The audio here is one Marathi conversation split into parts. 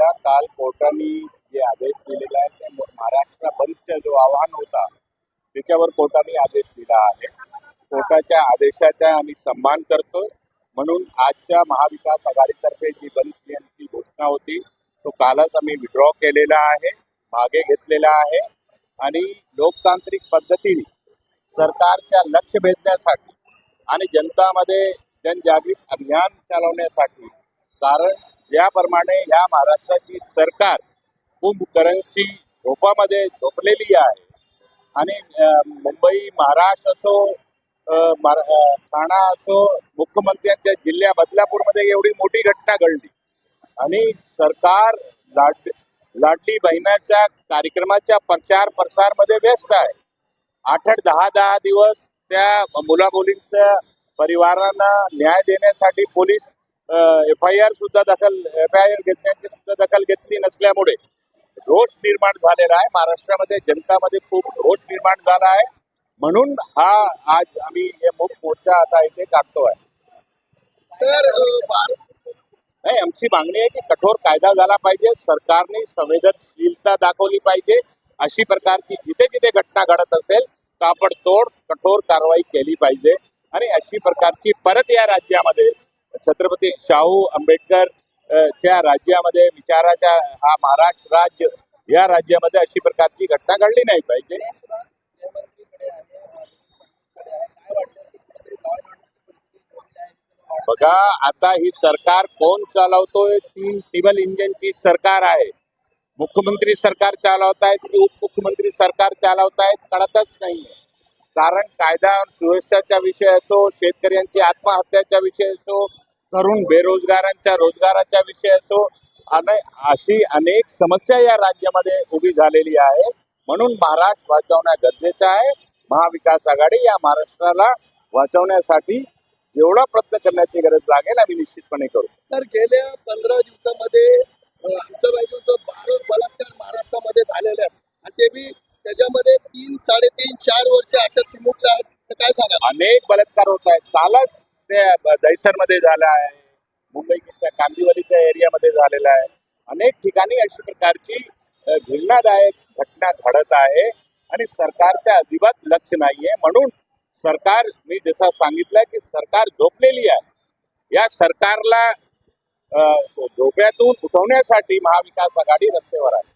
सुद्धा काल कोर्टाने जे आदेश दिलेला आहे ते महाराष्ट्र बंदचा जो आव्हान होता त्याच्यावर कोर्टाने आदेश दिला आहे. कोर्टाच्या आदेशाचा आम्ही सन्मान करतो म्हणून आजच्या महाविकास आघाडीतर्फे जी बंद यांची घोषणा होती तो कालच आम्ही विड्रॉ केलेला आहे मागे घेतलेला आहे. आणि लोकतांत्रिक पद्धतीने सरकारच्या लक्ष भेदण्यासाठी आणि जनतामध्ये जनजागृत अभियान चालवण्यासाठी कारण ज्याप्रमाणे ह्या महाराष्ट्राची सरकार कुंभकरणची झोपामध्ये झोपलेली आहे. आणि मुंबई महाराष्ट्र असो ठाणा असो मुख्यमंत्र्यांच्या जिल्ह्या बदलापूरमध्ये एवढी मोठी घटना घडली. आणि सरकार लाड लाडली बहिणाच्या कार्यक्रमाच्या प्रचार प्रसारमध्ये व्यस्त आहे. आठ आठ दहा दहा दिवस त्या मुला मुलींच्या परिवारांना न्याय देण्यासाठी पोलीस एफ आय आर सुद्धा दखल एफ आय आर घेतण्याची सुद्धा दखल घेतली नसल्यामुळे रोष निर्माण झालेला आहे. महाराष्ट्रामध्ये जनतामध्ये खूप रोष निर्माण झाला आहे. म्हणून हा आज आम्ही हे मूक मोर्चा आता इथे काढतो आहे सर नाही आमची मागणी आहे की कठोर कायदा झाला पाहिजे. सरकारने संवेदनशीलता दाखवली पाहिजे. अशी प्रकारची जिथे जिथे घटना घडत असेल ताबडतोड कठोर कारवाई केली पाहिजे. आणि अशी प्रकारची परत या राज्यामध्ये छत्रपती शाहू आंबेडकर च्या राज्यामध्ये विचाराच्या हा महाराष्ट्र राज्य या राज्यामध्ये अशी प्रकारची घटना घडली नाही पाहिजे. बघा आता ही सरकार कोण चालवतोय? तीन टिबल इंजिनची सरकार आहे. मुख्यमंत्री सरकार चालवतायत की उपमुख्यमंत्री सरकार चालवतायत कळतच नाहीये. कारण कायदा सुव्यवस्थाचा विषय असो शेतकऱ्यांची आत्महत्याचा विषय असो तरुण बेरोजगारांच्या रोजगाराचा विषय असो आणि अशी अनेक समस्या या राज्यामध्ये उभी झालेली आहे. म्हणून महाराष्ट्र वाचवणं गरजेचं आहे. महाविकास आघाडी या महाराष्ट्राला वाचवण्यासाठी जेवढा प्रयत्न करण्याची गरज लागेल आम्ही निश्चितपणे करू. सर गेल्या पंधरा दिवसामध्ये बाजूचं बारा बलात्कार महाराष्ट्रामध्ये झालेले आहेत आणि ते बी त्याच्यामध्ये तीन साडेतीन चार वर्ष अशा चिमुकल्या आहेत. काय सांगा अनेक बलात्कार होत आहेत. कालच ते दहिसरमध्ये झाला आहे मुंबईच्या कांदिवलीच्या एरियामध्ये झालेला आहे. अनेक ठिकाणी अशा प्रकारची घृणादायक घटना घडत आहे आणि सरकारच्या अजिबात लक्ष नाहीये. म्हणून सरकार मी जसा सांगितलं की सरकार झोपलेली आहे. या सरकारला झोप्यातून उठवण्यासाठी महाविकास आघाडी रस्त्यावर आहे.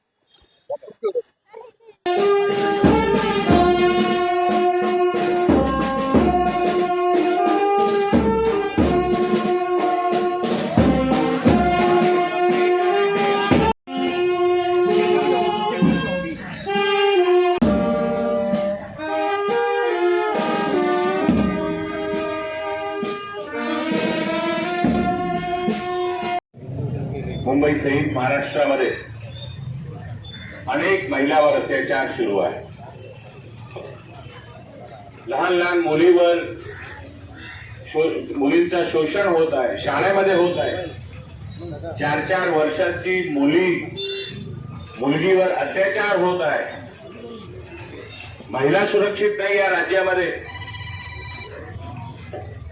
मुंबईसहित महाराष्ट्रामध्ये. अनेक महिलावर अत्याचार सुरू आहे लहान लहान मुलीवर मुलींचं शोषण होत आहे शाळेमध्ये होत आहे. चार चार वर्षाची मुली मुलगीवर अत्याचार होत आहे. महिला सुरक्षित नाही या राज्यामध्ये.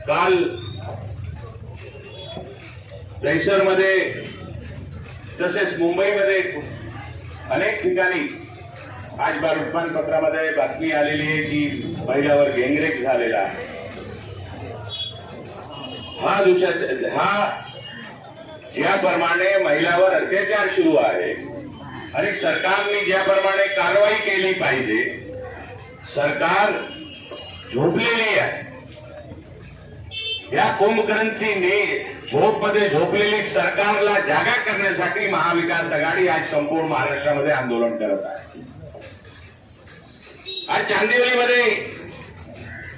काल मध्ये तसेच मुंबईमध्ये अनेक ठिकाणी आज वर्तमानपत्रामध्ये बातमी आलेली आहे की महिलावर गँगरेप झालेला आहे. हा दुसऱ्या हा ज्याप्रमाणे महिलावर अत्याचार सुरू आहे आणि सरकारने ज्याप्रमाणे कारवाई केली पाहिजे सरकार झोपलेली आहे. या कुंभग्रंथीने झोपमध्ये झोपलेली सरकारला जागा करण्यासाठी महाविकास आघाडी आज संपूर्ण महाराष्ट्रामध्ये आंदोलन करत आहे. आज चांदिवलीमध्ये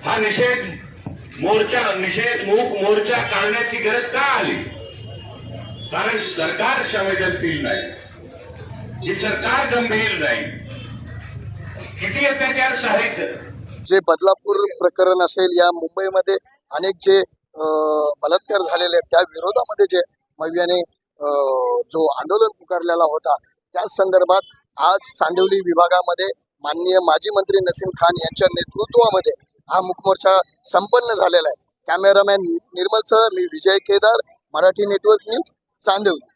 हा निषेध मोर्चा निषेध मूक मोर्चा काढण्याची गरज का आली? कारण सरकार संवेदनशील नाही. ही सरकार गंभीर नाही. किती अत्याचार सहायचं जे बदलापूर प्रकरण असेल या मुंबईमध्ये अनेक जे बलात्कार झालेले आहेत. त्या विरोधामध्ये जे मवियाने जो आंदोलन पुकारलेला होता त्याच संदर्भात आज चांदिवली विभागामध्ये माननीय माजी मंत्री नसीम खान यांच्या नेतृत्वामध्ये हा मुखमोर्चा संपन्न झालेला आहे. कॅमेरामॅन निर्मल सह मी विजय केदार मराठी नेटवर्क न्यूज चांदिवली